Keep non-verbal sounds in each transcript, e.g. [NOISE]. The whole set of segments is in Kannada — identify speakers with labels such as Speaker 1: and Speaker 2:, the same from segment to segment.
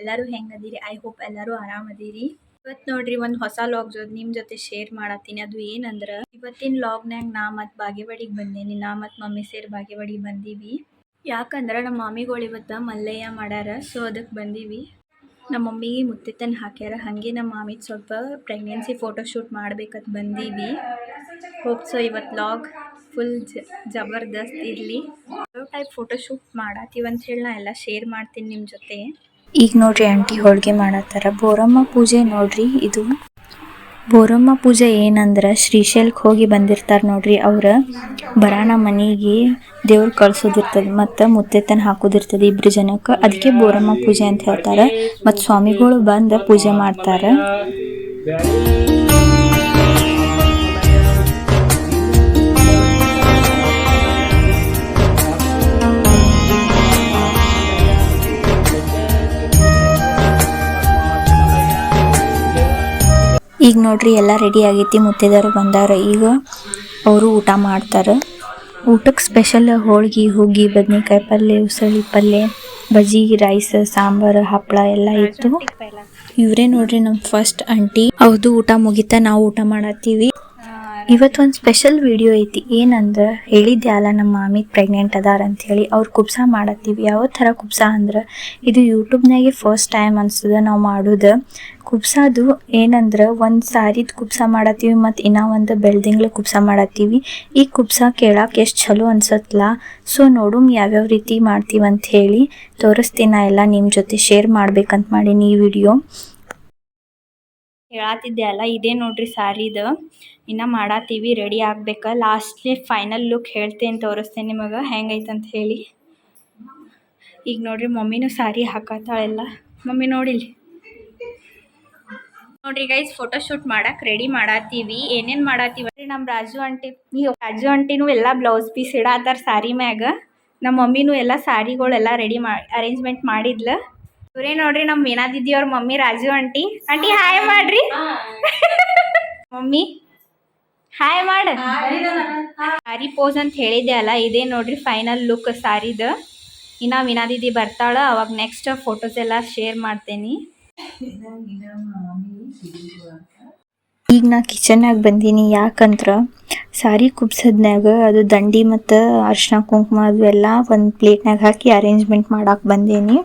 Speaker 1: ಎಲ್ಲರೂ ಹೆಂಗದಿರಿ? ಐ ಹೋಪ್ ಎಲ್ಲರೂ ಆರಾಮದಿರಿ. ಇವತ್ತು ನೋಡ್ರಿ ಒಂದು ಹೊಸ ಲಾಗ್ ಜೊತೆ ನಿಮ್ಮ ಜೊತೆ ಶೇರ್ ಮಾಡತ್ತೀನಿ. ಅದು ಏನಂದ್ರ, ಇವತ್ತಿನ ಲಾಗ್ನ್ಯಾಗ ನಾ ಮತ್ತು ಬಾಗೇವಾಡಿಗೆ ಬಂದೇನಿ. ನಾ ಮತ್ತು ಮಮ್ಮಿ ಸೇರಿ ಬಾಗೇವಾಡಿಗೆ ಬಂದೀವಿ. ಯಾಕಂದ್ರೆ ನಮ್ಮ ಮಾಮಿಗಳು ಇವತ್ತು ಮಲ್ಲಯ್ಯ ಮಾಡ್ಯಾರ. ಸೊ ಅದಕ್ಕೆ ಬಂದೀವಿ. ನಮ್ಮ ಮಮ್ಮಿಗೆ ಮುತ್ತಿತ್ತನ್ ಹಾಕ್ಯಾರ. ಹಾಗೆ ನಮ್ಮ ಮಾಮಿಗೆ ಸ್ವಲ್ಪ ಪ್ರೆಗ್ನೆನ್ಸಿ ಫೋಟೋಶೂಟ್ ಮಾಡ್ಬೇಕಂತ ಬಂದೀವಿ. ಹೋಪ್ ಸೊ ಇವತ್ತು ಲಾಗ್ ಫುಲ್ ಜಬರ್ದಸ್ತ್ ಇರಲಿ. ಯಾವ ಟೈಪ್ ಫೋಟೋಶೂಟ್ ಮಾಡತ್ತೀವಿ ಅಂತ ಹೇಳಿ ನಾ ಎಲ್ಲ ಶೇರ್ ಮಾಡ್ತೀನಿ ನಿಮ್ಮ ಜೊತೆ.
Speaker 2: ಈಗ ನೋಡ್ರಿ ಆಂಟಿ ಹೋಳಿಗೆ ಮಾಡತ್ತಾರ. ಬೋರಮ್ಮ ಪೂಜೆ ನೋಡ್ರಿ ಇದು. ಬೋರಮ್ಮ ಪೂಜೆ ಏನಂದ್ರ ಶ್ರೀಶೈಲ್ಕ್ ಹೋಗಿ ಬಂದಿರ್ತಾರ ನೋಡ್ರಿ ಅವ್ರ. ಬರಾಣ ಮನೆಗೆ ದೇವ್ರ ಕಳ್ಸೋದಿರ್ತದ ಮತ್ತ ಮುತ್ತೆತ್ತನ ಹಾಕೋದಿರ್ತದ ಇಬ್ರು ಜನಕ್ಕೆ. ಅದಕ್ಕೆ ಬೋರಮ್ಮ ಪೂಜೆ ಅಂತ ಹೇಳ್ತಾರ. ಮತ್ತ ಸ್ವಾಮಿಗಳು ಬಂದ ಪೂಜೆ ಮಾಡ್ತಾರ. ಈಗ ನೋಡ್ರಿ ಎಲ್ಲ ರೆಡಿ ಆಗೈತಿ ಮುತ್ತೈದೆಯರು ಬಂದಾರ. ಈಗ ಅವರು ಊಟ ಮಾಡ್ತಾರ. ಊಟಕ್ಕೆ ಸ್ಪೆಷಲ್ ಹೋಳ್ಗೆ ಹುಗ್ಗಿ, ಬದನೆಕಾಯಿ ಪಲ್ಯ ಉಸಳಿ ಪಲ್ಯ ಬಜ್ಜಿ ರೈಸ್ ಸಾಂಬಾರ್ ಹಪ್ಪಳ ಎಲ್ಲ ಇತ್ತು. ಇವರೇ ನೋಡ್ರಿ ನಮ್ಮ ಫಸ್ಟ್ ಆಂಟಿ ಅವ್ರದ್ದು ಊಟ ಮುಗಿತಾ, ನಾವು ಊಟ ಮಾಡತ್ತೀವಿ. ಇವತ್ತು ಒಂದು ಸ್ಪೆಷಲ್ ವಿಡಿಯೋ ಐತಿ. ಏನಂದ್ರೆ ಹೇಳಿದ್ದೆ ಅಲ್ಲ ನಮ್ಮ ಮಾಮಿ ಪ್ರೆಗ್ನೆಂಟ್ ಅದಾರ ಅಂತ ಹೇಳಿ ಅವ್ರು ಕುಬ್ಸ ಮಾಡತ್ತೀವಿ. ಯಾವ ಥರ ಕುಬ್ಸ ಅಂದ್ರೆ, ಇದು ಯೂಟ್ಯೂಬ್ನಾಗೆ ಫಸ್ಟ್ ಟೈಮ್ ಅನ್ಸದ ನಾವು ಮಾಡೋದು. ಕುಬ್ಸದು ಏನಂದ್ರೆ ಒಂದು ಸಾರಿದ ಕುಬ್ಸ ಮಾಡತ್ತೀವಿ ಮತ್ತು ಇನ್ನೂ ಒಂದು ಬೆಳ್ದಿಂಗ್ಳು ಕುಬ್ಸ ಮಾಡತ್ತೀವಿ. ಈ ಕುಬ್ಸ ಕೇಳಕ್ಕೆ ಎಷ್ಟು ಚಲೋ ಅನ್ಸತ್ತಲ್ಲ ಸೊ ನೋಡುಮ್ ಯಾವ್ಯಾವ ರೀತಿ ಮಾಡ್ತೀವಿ ಅಂತ ಹೇಳಿ ತೋರಿಸ್ತೀನಿ ಎಲ್ಲ ನಿಮ್ಮ ಜೊತೆ ಶೇರ್ ಮಾಡ್ಬೇಕಂತ ಮಾಡೀನಿ ಈ ವಿಡಿಯೋ.
Speaker 1: ಹೇಳತ್ತಿದ್ದೆ ಅಲ್ಲ, ಇದೇ ನೋಡ್ರಿ ಸಾರಿದು ಇನ್ನ ಮಾಡತ್ತೀವಿ ರೆಡಿ ಆಗ್ಬೇಕು. ಲಾಸ್ಟ್ಲಿ ಫೈನಲ್ ಲುಕ್ ಹೇಳ್ತೇನೆ ತೋರಿಸ್ತೇನೆ ನಿಮಗೆ ಹೆಂಗೈತೆ ಅಂತ ಹೇಳಿ. ಈಗ ನೋಡ್ರಿ ಮಮ್ಮಿನೂ ಸಾರಿ ಹಾಕತ್ತಾಳೆಲ್ಲ ಮಮ್ಮಿ ನೋಡಿಲಿ? ನೋಡ್ರಿ ಗೈಸ್ ಫೋಟೋಶೂಟ್ ಮಾಡಕ್ ರೆಡಿ ಮಾಡತ್ತೀವಿ ಏನೇನ್ ಮಾಡತ್ತೀವಿ ನಮ್ ನಮ್ಮ ರಾಜು ಆಂಟಿ ನೀವು ರಾಜು ಆಂಟಿನೂ ಎಲ್ಲ ಬ್ಲೌಸ್ ಪೀಸ್ ಇಡಾತಾರ ಸಾರಿ ಮ್ಯಾಗ. ನಮ್ಮ ಮಮ್ಮಿನೂ ಎಲ್ಲ ಸಾರಿಗಳೆಲ್ಲ ರೆಡಿ ಮಾ ಅರೇಂಜ್ಮೆಂಟ್ ಮಾಡಿದ್ಲ. ಇವರೇ ನೋಡ್ರಿ ನಮ್ಮ ಮೀನಾ ದಿದಿ ಅವ್ರ mummy Raju aunty. Aunty hi ಮಾಡ್ರಿ. [LAUGHS] ಮಮ್ಮಿ ಹಾಯ್ ಮಾಡ. ಸಾರಿ ಪೋಸ್ ಅಂತ ಹೇಳಿದ್ದೆ ಅಲ್ಲ ಇದೇ ನೋಡ್ರಿ ಫೈನಲ್ ಲುಕ್ ಸಾರಿದ. ಇನ್ನ ದಿದಿ ಬರ್ತಾಳ ಅವಾಗ ನೆಕ್ಸ್ಟ್ ಫೋಟೋಸ್ ಎಲ್ಲ ಶೇರ್ ಮಾಡ್ತೇನಿ.
Speaker 2: ಈಗ ನಾ ಕಿಚನ್ನಾಗ ಬಂದೀನಿ. ಯಾಕಂದ್ರ ಸಾರಿ ಕುಬ್ಸದ್ನಾಗ ಅದು ದಂಡಿ ಮತ್ತು ಅರ್ಶಿನ ಕುಂಕುಮ ಅದು ಎಲ್ಲ ಒಂದು ಪ್ಲೇಟ್ನಾಗ ಹಾಕಿ ಅರೇಂಜ್ಮೆಂಟ್ ಮಾಡಕ್ಕೆ ಬಂದೀನಿ.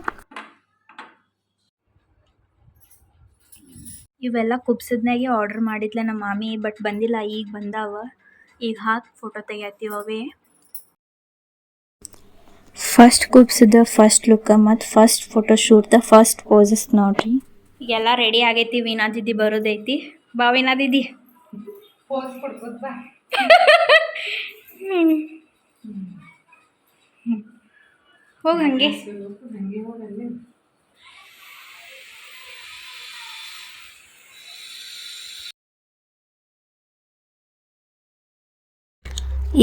Speaker 1: ಇವೆಲ್ಲ ಕುಬ್ಸದ್ನಾಗೆ ಆರ್ಡರ್ ಮಾಡಿದ್ಲ ನಮ್ಮ ಮಾಮಿ ಬಟ್ ಬಂದಿಲ್ಲ. ಈಗ ಬಂದಾವ. ಈಗ ಹಾಕಿ ಫೋಟೋ ತೆಗಿಯತ್ತೀವಿ
Speaker 2: ಫಸ್ಟ್ ಕುಬ್ಸದ ಫಸ್ಟ್ ಲುಕ್ ಮತ್ತು first photo the first poses ನೋಡ್ರಿ.
Speaker 1: ಈಗೆಲ್ಲ ರೆಡಿ ಆಗೈತಿ ವೀಣಾ ದಿದ್ದಿ ಬರೋದೈತಿ. ಬಾ ವೀಣಾ ದಿದ್ದಿ ಹೋಗ ಹಂಗೆ.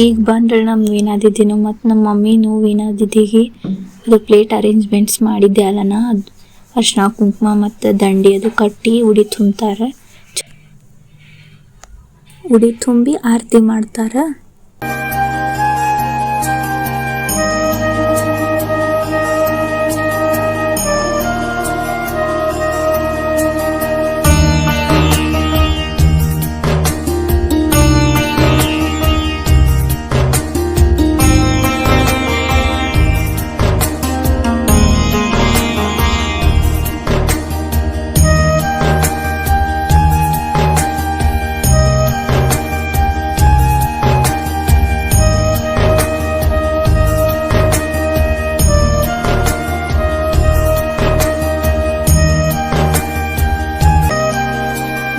Speaker 2: ಈಗ ಬಂದ್ರೆ ನಮ್ಮ ವೀಣಾ ದಿದಿನು ಮತ್ತು ನಮ್ಮ ಮಮ್ಮಿನೂ ವೀಣಾ ದಿದ್ದಿಗೆ ಅದು ಪ್ಲೇಟ್ ಅರೇಂಜ್ಮೆಂಟ್ಸ್ ಮಾಡಿದ್ದೆ ಅಲ್ಲನ? ಅದು ಅರ್ಶಿನ ಕುಂಕುಮ ಮತ್ತು ದಂಡಿ ಅದು ಕಟ್ಟಿ ಉಡಿ ತುಂಬ್ತಾರೆ. ಉಡಿ ತುಂಬಿ ಆರತಿ ಮಾಡ್ತಾರೆ.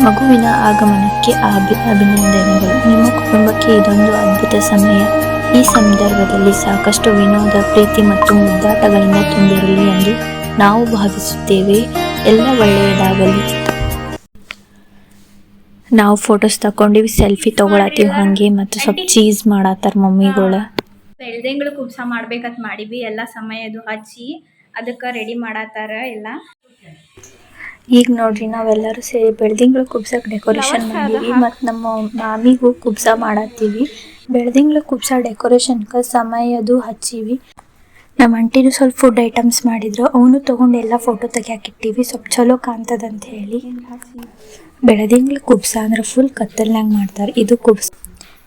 Speaker 2: ಮಗುವಿನ ಆಗಮನಕ್ಕೆ ಅಭಿ ಅಭಿನಂದನೆಗಳು. ನಿಮ್ಮ ಕುಟುಂಬಕ್ಕೆ ಇದೊಂದು ಅದ್ಭುತ ಸಮಯ. ಈ ಸಂದರ್ಭದಲ್ಲಿ ಸಾಕಷ್ಟು ವಿನೋದ ಪ್ರೀತಿ ಮತ್ತು ಮುದ್ದಾಟಗಳಿಂದ ತುಂಬಿರಲಿ ಎಂದು ನಾವು ಭಾವಿಸುತ್ತೇವೆ. ಎಲ್ಲ ಒಳ್ಳೆಯದಾಗಲಿ. ನಾವು ಫೋಟೋಸ್ ತಕೊಂಡಿವಿ ಸೆಲ್ಫಿ ತಗೊಳತ್ತೀವಿ ಹಾಗೆ ಮತ್ತು ಸ್ವಲ್ಪ ಚೀಸ್ ಮಾಡತ್ತಾರ ಮಮ್ಮಿಗಳು.
Speaker 1: ಬೆಳ್ದಂಗಳು ಕುಬ್ಸ ಮಾಡ್ಬೇಕಂತ ಮಾಡಿವಿ. ಎಲ್ಲ ಸಮಯದು ಹಚ್ಚಿ ಅದಕ್ಕೆ ರೆಡಿ ಮಾಡತ್ತಾರ ಎಲ್ಲ.
Speaker 2: ಈಗ ನೋಡ್ರಿ ನಾವೆಲ್ಲರೂ ಸೇರಿ ಬೆಳ್ದಿಂಗ್ಳು ಕುಬ್ಸಕ್ ಡೆಕೋರೇಷನ್ ಮಾಡೀವಿ ಮತ್ತು ನಮ್ಮ ಮಾಮಿಗೂ ಕುಬ್ಸ ಮಾಡತ್ತೀವಿ. ಬೆಳ್ದಿಂಗ್ಳು ಕುಬ್ಸ ಡೆಕೋರೇಷನ್ಗೆ ಸಮಯದು ಹಚ್ಚೀವಿ. ನಮ್ಮ ಅಂಟಿನೂ ಸ್ವಲ್ಪ ಫುಡ್ ಐಟಮ್ಸ್ ಮಾಡಿದ್ರು. ಅವನು ತೊಗೊಂಡು ಎಲ್ಲ ಫೋಟೋ ತೆಗಿಯಾಕಿಟ್ಟಿವಿ. ಸ್ವಲ್ಪ ಚಲೋ ಕಾಣ್ತದಂತ ಹೇಳಿ. ಬೆಳದಿಂಗ್ಳು ಕುಬ್ಸ ಅಂದ್ರೆ ಫುಲ್ ಕತ್ತಲ್ನಾಗ ಮಾಡ್ತಾರೆ. ಇದು ಕುಬ್ಸ.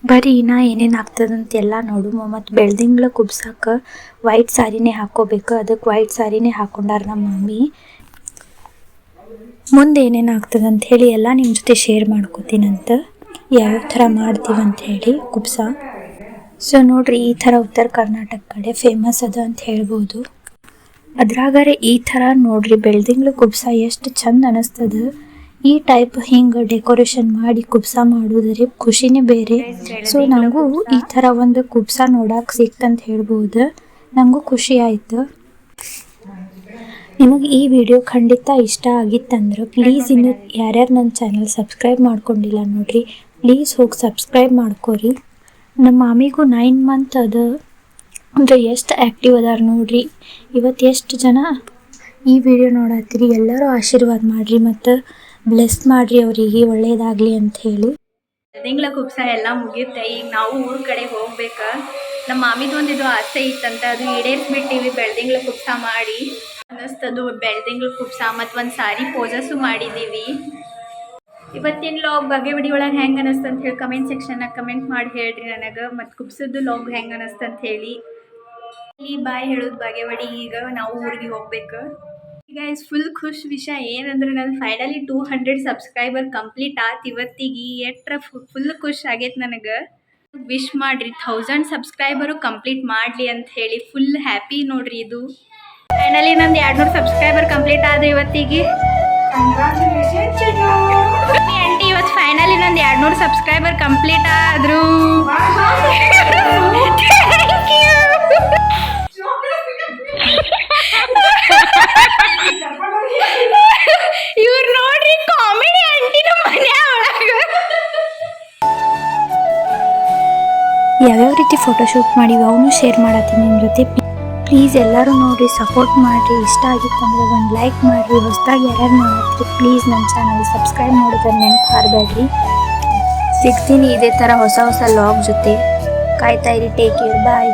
Speaker 2: ಬರೀ ನಾ ಏನೇನು ಆಗ್ತದಂತ ಎಲ್ಲ ನೋಡು ಮತ್ತು ಬೆಳ್ದಿಂಗ್ಳ ಕುಬ್ಸಾಕ ವೈಟ್ ಸಾರಿನೇ ಹಾಕೋಬೇಕು. ಅದಕ್ಕೆ ವೈಟ್ ಸಾರಿನೇ ಹಾಕೊಂಡಾರ ನಮ್ಮ ಮಮ್ಮಿ ಮುಂದೆ ಏನೇನಾಗ್ತದೆ ಆಗ್ತದಂತ ಹೇಳಿ ಎಲ್ಲ ನಿಮ್ಮ ಜೊತೆ ಶೇರ್ ಮಾಡ್ಕೋತೀನಂತ ಯಾವ ಥರ ಮಾಡ್ತೀವಿ ಅಂತ ಹೇಳಿ ಕುಬ್ಸ ಸೊ ನೋಡ್ರಿ, ಈ ಥರ ಉತ್ತರ ಕರ್ನಾಟಕ ಕಡೆ ಫೇಮಸ್ ಅದ ಅಂತ ಹೇಳ್ಬೋದು. ಅದ್ರಾಗಾರೆ ಈ ಥರ ನೋಡ್ರಿ, ಬೆಳ್ದಿಂಗ್ಳು ಕುಬ್ಸ ಎಷ್ಟು ಚಂದ ಅನಿಸ್ತದ. ಈ ಟೈಪ್ ಹಿಂಗೆ ಡೆಕೋರೇಷನ್ ಮಾಡಿ ಕುಬ್ಸ ಮಾಡೋದ್ರೆ ಖುಷಿನೇ ಬೇರೆ. ಸೊ ನನಗೂ ಈ ಥರ ಒಂದು ಕುಬ್ಸ ನೋಡಕ್ಕೆ ಸಿಕ್ತಂತ ಹೇಳ್ಬೋದು. ನನಗೂ ಖುಷಿ ಆಯ್ತು. ನಿಮಗೆ ಈ ವಿಡಿಯೋ ಖಂಡಿತ ಇಷ್ಟ ಆಗಿತ್ತಂದ್ರೆ ಪ್ಲೀಸ್ ಇನ್ನು ಯಾರ್ಯಾರು ನನ್ನ ಚಾನಲ್ ಸಬ್ಸ್ಕ್ರೈಬ್ ಮಾಡ್ಕೊಂಡಿಲ್ಲ ನೋಡ್ರಿ ಪ್ಲೀಸ್ ಹೋಗಿ ಸಬ್ಸ್ಕ್ರೈಬ್ ಮಾಡ್ಕೊರಿ. ನಮ್ಮ ಮಾಮಿಗೂ ನೈನ್ ಮಂತ್ ಅದ, ಅಂದರೆ ಎಷ್ಟು ಆ್ಯಕ್ಟಿವ್ ಅದಾರ ನೋಡ್ರಿ. ಇವತ್ತು ಎಷ್ಟು ಜನ ಈ ವಿಡಿಯೋ ನೋಡತ್ತೀರಿ, ಎಲ್ಲರೂ ಆಶೀರ್ವಾದ ಮಾಡಿರಿ ಮತ್ತು ಬ್ಲೆಸ್ ಮಾಡಿರಿ ಅವರಿಗೆ ಒಳ್ಳೆಯದಾಗಲಿ ಅಂತ ಹೇಳಿ.
Speaker 1: ತಿಂಗಳ ಕುಪ್ಸ ಎಲ್ಲ ಮುಗಿಯುತ್ತೆ, ಈಗ ನಾವು ಊರ ಕಡೆ ಹೋಗ್ಬೇಕ? ನಮ್ಮ ಮಾಮಿದು ಇದು ಆಸೆ ಇತ್ತಂತ, ಅದು ಈಡೇರಿಸ್ಬಿಟ್ಟಿವಿ, ಬೆಳ್ದಿಂಗ್ಳ ಕುಪ್ಸ ಮಾಡಿ. ಅನ್ನಿಸ್ತದು, ಬೆಳ್ದಿಂಗ್ಳು ಕುಬ್ಸ ಮತ್ತು ಒಂದು ಸಾರಿ ಪೋಸಸ್ಸು ಮಾಡಿದ್ದೀವಿ ಇವತ್ತಿನ ಲಾಗ್ ಬಗೆವಡಿ ಒಳಗೆ ಹೆಂಗೆ ಅನ್ನಿಸ್ತು ಅಂತ ಹೇಳಿ ಕಮೆಂಟ್ ಸೆಕ್ಷನ್ನಾಗ ಕಮೆಂಟ್ ಮಾಡಿ ಹೇಳ್ರಿ ನನಗೆ. ಮತ್ತು ಕುಬ್ಸದ್ದು ಲಾಗ್ ಹೆಂಗೆ ಅನ್ನಿಸ್ತು ಅಂತ ಹೇಳಿ. ಇಲ್ಲಿ ಬಾಯ್ ಹೇಳೋದು ಬಗೆವಡಿ ಈಗ ನಾವು ಊರಿಗೆ ಹೋಗ್ಬೇಕು. ಈಗ ಇಸ್ ಫುಲ್ ಖುಷಿ ವಿಷಯ ಏನಂದ್ರೆ ನಾನು finally two hundred subscriber complete ಆತ್ ಇವತ್ತಿಗೆ. ಎಟ್ರ ಫುಲ್ ಖುಷಿ ಆಗೈತೆ ನನಗೆ. ವಿಶ್ ಮಾಡಿರಿ ಥೌಸಂಡ್ ಸಬ್ಸ್ಕ್ರೈಬರು ಕಂಪ್ಲೀಟ್ ಮಾಡಲಿ ಅಂತ ಹೇಳಿ ಫುಲ್ ಹ್ಯಾಪಿ ನೋಡ್ರಿ ಇದು. ಫೈನಲಿ ನಂದು ಎರಡು ನೂರು ಸಬ್ಸ್ಕ್ರೈಬರ್ ಕಂಪ್ಲೀಟ್ ಆದ್ರೆ ಇವತ್ತಿಗೆ. ಆಂಟಿ ಇವತ್ತು ಫೈನಲಿ ನಂದು ಎರಡು ನೂರು ಸಬ್ಸ್ಕ್ರೈಬರ್ ಕಂಪ್ಲೀಟ್ ಆದ್ರು. ಇವ್ರು ನೋಡ್ರಿ ಕಾಮಿಡಿ ಆಂಟಿ ನಮ್ಮ ಮನೆ
Speaker 2: ಯಾವ್ಯಾವ ರೀತಿ ಫೋಟೋಶೂಟ್ ಮಾಡಿವಿ ಅವನು ಶೇರ್ ಮಾಡತ್ತೀನಿ ನಿಮ್ಮ ಜೊತೆ. ಪ್ಲೀಸ್ ಎಲ್ಲರೂ ನೋಡಿ ಸಪೋರ್ಟ್ ಮಾಡಿರಿ. ಇಷ್ಟ ಆಗಿತ್ತಂದ್ರೆ ಒಂದು ಲೈಕ್ ಮಾಡಿರಿ. ಹೊಸದಾಗಿ ಯಾರ್ಯಾರು ನೋಡ್ತೀರಿ ಪ್ಲೀಸ್ ನನ್ನ ಚಾನಲ್ ಸಬ್ಸ್ಕ್ರೈಬ್ ಮಾಡಿದ್ರೆ ನೆನಪು ಹಾರಬೇಡ್ರಿ ಸಿಗ್ತೀನಿ ಇದೇ ಥರ ಹೊಸ ಹೊಸ ಲಾಗ್ ಜೊತೆ. ಕಾಯ್ತಾ ಇರಿ take care bye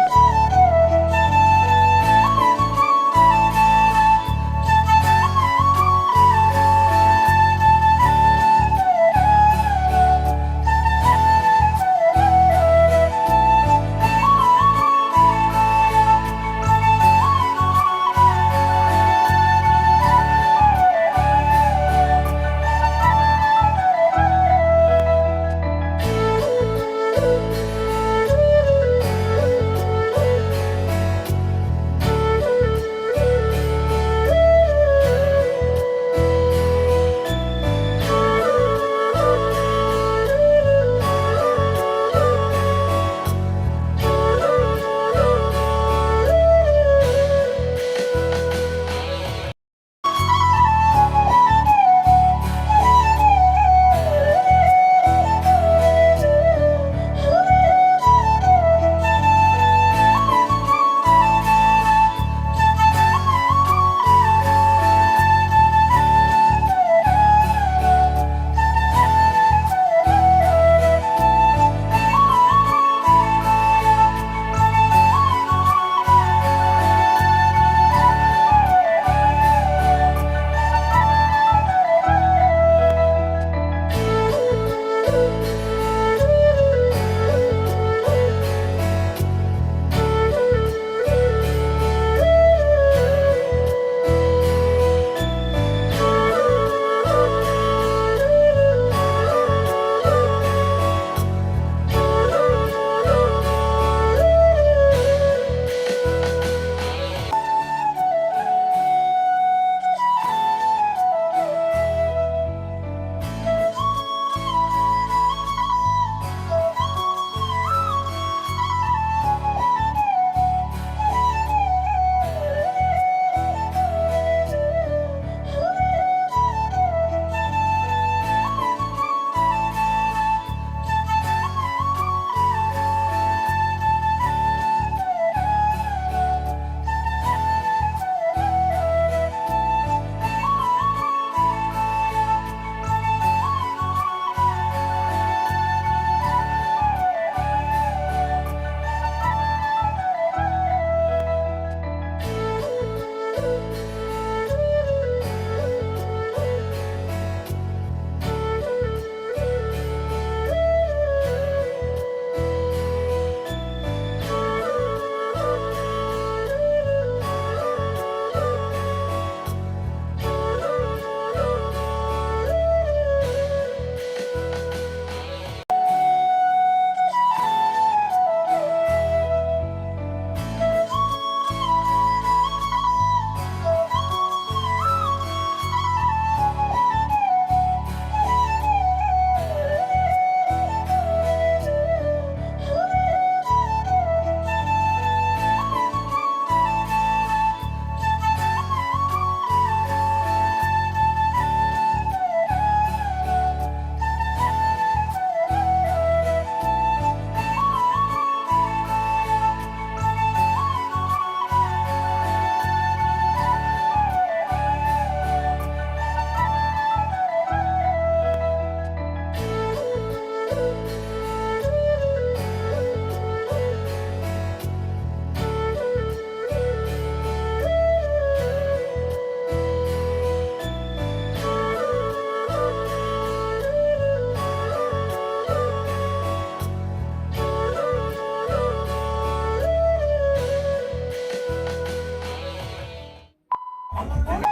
Speaker 2: Oh my God.